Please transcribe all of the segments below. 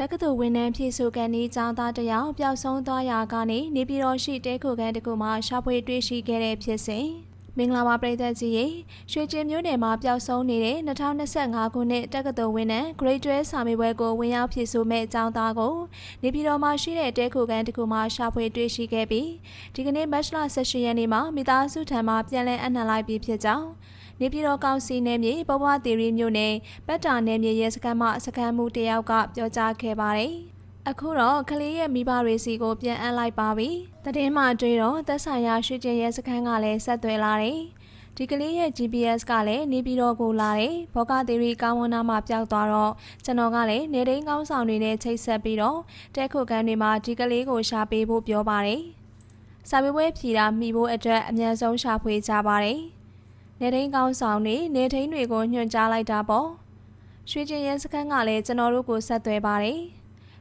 တက္ကသိုလ်ဝန်ထမ်းဖြစ်ဆိုကန်ဒီကျောင်းသားတစ်ယောက်ပျောက်ဆုံးသွားရာကနေနေပြည်တော်ရှိတဲခိုကန်တစ်ခုမှာရှာဖွေတွေ့ရှိခဲ့တဲ့ဖြစ်စဉ် မင်္ဂလာပါပရိသတ်ကြီးရေရွှေကျင်မြို့နယ်မှာပျောက်ဆုံးနေတဲ့2025ခုနှစ်တက္ကသိုလ်ဝန်ထမ်း Grade 12စာမေးပွဲကိုဝင်ရောက်ဖြစ်ဆိုမဲ့ကျောင်းသားကိုနေပြည်တော်မှာရှိတဲ့တဲခိုကန်တစ်ခုမှာရှာဖွေတွေ့ရှိခဲ့ပြီးဒီကနေ့မတ်လ18ရက်နေ့မှာမိသားစုထံမှပြန်လည်အနှံလိုက်ပြီးဖြစ်ကြောင်းနေပြည်တော်ကောင်စီနယ်မြေဘဝသီရီမြို့နယ်ပတ်တာနယ်မြေရဲစခန်းမှစခန်းမှုတယောက်ကပြောကြားခဲ့ပါတယ်။ အခုတော့ကလေးရဲ့မိဘတွေစီကိုပြန်အပ်လိုက်ပါပြီ။တည်င်းမှတွေ့တော့သက်ဆိုင်ရာရွှေကျင်ရဲစခန်းကလည်းဆက်သွယ်လာတယ်။ဒီကလေးရဲ့ GPS ကလည်းနေပြည်တော်ကိုလာတယ်။ဘောကသီရီကောင်းဝန်းနာမှာပျောက်သွားတော့ကျွန်တော်ကလည်းနေတိုင်းကောင်းဆောင်တွေနဲ့ချိတ်ဆက်ပြီးတော့တက်ခုကန်တွေမှာဒီကလေးကိုရှာပေးဖို့ပြောပါတယ်။စာမေးပွဲဖြေတာမိဖို့အတွက်အမြန်ဆုံးရှာဖွေကြပါတယ်။နေထိန်ကောင်းဆောင်နေနေထိန်တွေကိုညွှန်ကြားလိုက်တာပေါ့ရွှေကျင်ရဲစခန်းကလည်းကျွန်တော်တို့ကိုဆက်သွယ်ပါတယ်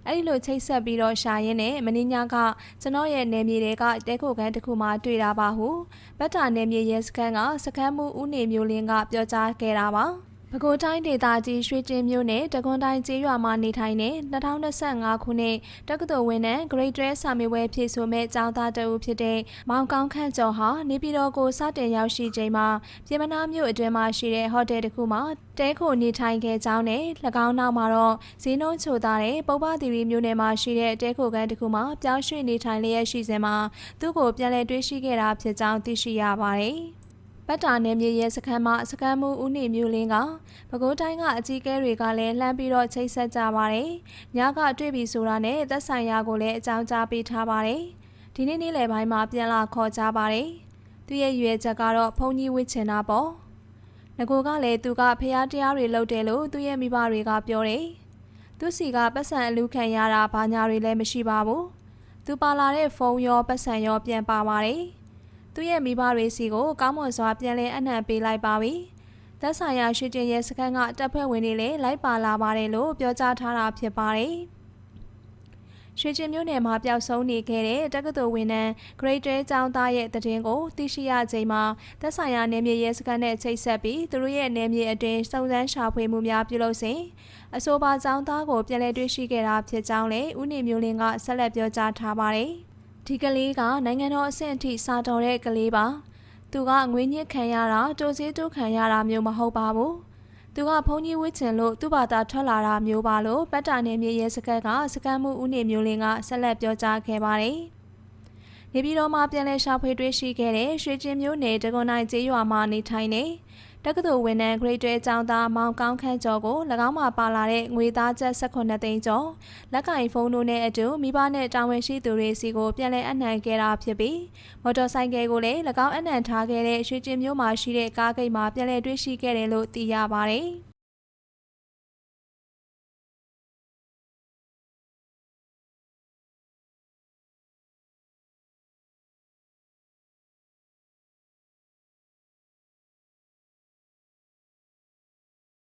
အဲ့ဒီလိုချိတ်ဆက်ပြီးတော့ရှာရင်းနဲ့မင်းညကကျွန်တော်ရဲ့နေမြေတွေကတဲခိုခန်းတစ်ခုမှတွေ့တာပါဟုဗတ်တာနေမြေရဲစခန်းကစခန်းမှုဦးနေမျိုးလင်းကပြောကြားခဲ့တာပါ ပဲခူးတိုင်းဒေသကြီးရွှေကျင်မြို့နယ်တကွန်တိုင်းကျေးရွာမှာနေထိုင်တဲ့2025ခုနှစ်တက္ကသိုလ်ဝင်တဲ့ Grade 12စာမေးပွဲဖြည့်ဆိုမဲ့ကျောင်းသားတအုပ်ဖြစ်တဲ့မောင်ကောင်းခန့်ကျော်ဟာနေပြည်တော်ကိုစတင်ရောက်ရှိချိန်မှာပြည်မနာမြို့အတွင်းမှာရှိတဲ့ဟိုတယ်တစ်ခုမှာတဲခိုနေထိုင်ခဲ့ကြောင်းနဲ့၎င်းနောက်မှာတော့ဈေးနှုန်းချိုသားတဲ့ပုပ္ပသီရီမြို့နယ်မှာရှိတဲ့တဲခိုကန်တစ်ခုမှာပြောင်းရွှေ့နေထိုင်လျက်ရှိစဉ်မှာသူ့ကိုပြန်လည်တွေ့ရှိခဲ့တာဖြစ်ကြောင်းသိရှိရပါတယ်။ ပတ်တာနယ်မြေရဲစခန်းမှာစခန်းမှုဦးနေမျိုးလင်းကပဲခူးတိုင်းကအကြီးအကဲတွေကလည်းလှမ်းပြီးတော့ချိတ်ဆက်ကြပါတယ်။ညကတွေ့ပြီဆိုတာနဲ့သက်ဆိုင်ရာကိုလည်းအကြောင်းကြားပေးထားပါတယ်။ဒီနေ့နေ့လယ်ပိုင်းမှာပြန်လာခေါ်ကြပါတယ်။သူရဲ့ရွယ်ချက်ကတော့ဖုန်ကြီးဝစ်ချင်တာပေါ့။ငကိုကလည်းသူကဖះတရားတွေလုပ်တယ်လို့သူရဲ့မိဘတွေကပြောတယ်။သူစီကပတ်စံအလူခံရတာဘာညာတွေလည်းမရှိပါဘူး။သူပါလာတဲ့ဖုန်းရောပတ်စံရောပြန်ပါပါတယ်။ သူ့ရဲ့မိဘတွေစီကိုကောင်းမွန်စွာပြန်လည်အနှံပေးလိုက်ပါပြီ။သက်ဆိုင်ရာရွှေကျင်ရဲစခန်းကတပ်ဖွဲ့ဝင်တွေလည်းလိုက်ပါလာပါတယ်လို့ပြောကြားထားတာဖြစ်ပါတယ်။ရွှေကျင်မြို့နယ်မှာပျောက်ဆုံးနေခဲ့တဲ့တက္ကသိုလ်ဝန်ထမ်း Grade 12ကျောင်းသားရဲ့တည်င်းကိုသိရှိရချိန်မှာသက်ဆိုင်ရာနယ်မြေရဲစခန်းနဲ့ချိတ်ဆက်ပြီးသူတို့ရဲ့နယ်မြေအတွင်းစုံစမ်းရှာဖွေမှုများပြုလုပ်စဉ်အဆိုပါကျောင်းသားကိုပြန်လည်တွေ့ရှိခဲ့တာဖြစ်ကြောင်းလည်းဦးနေမျိုးလင်းကဆက်လက်ပြောကြားထားပါတယ်။ ဒီကလေးကနိုင်ငံတော်အဆင့်အထိစာတော်တဲ့ကလေးပါသူကငွေညစ်ခံရတာတိုးစည်းတိုးခံရတာမျိုးမဟုတ်ပါဘူးသူကဘုံကြီးဝစ်ချင်လို့သူ့ဘာသာထွက်လာတာမျိုးပါလို့ပတ်တာနေမြေရဲစခန်းကစကမ်းမှုဦးနေမျိုးလင်းကဆက်လက်ပြောကြားခဲ့ပါတယ်နေပြည်တော်မှာပြန်လည်ရှာဖွေတွေ့ရှိခဲ့တဲ့ရွှေကျင်မျိုးနယ်တကွန်နိုင်ကျေးရွာမှာနေထိုင်နေ တက္ကသိုလ်ဝန်ထမ်း Grade 12ကျောင်းသားမောင်ကောင်းခန့်ကျော်ကို၎င်းမှာပါလာတဲ့ငွေသားကျပ်18သိန်းကျော်လက်ကင်ဖုန်းတို့နဲ့အတူမိဘနဲ့တာဝန်ရှိသူတွေစီကိုပြန်လည်အနှံခဲ့တာဖြစ်ပြီးမော်တော်ဆိုင်ကယ်ကိုလည်း၎င်းအနှံထားခဲ့တဲ့ရွှေကျင်မြို့မှာရှိတဲ့ကားဂိတ်မှာပြန်လည်တွေ့ရှိခဲ့တယ်လို့သိရပါတယ်။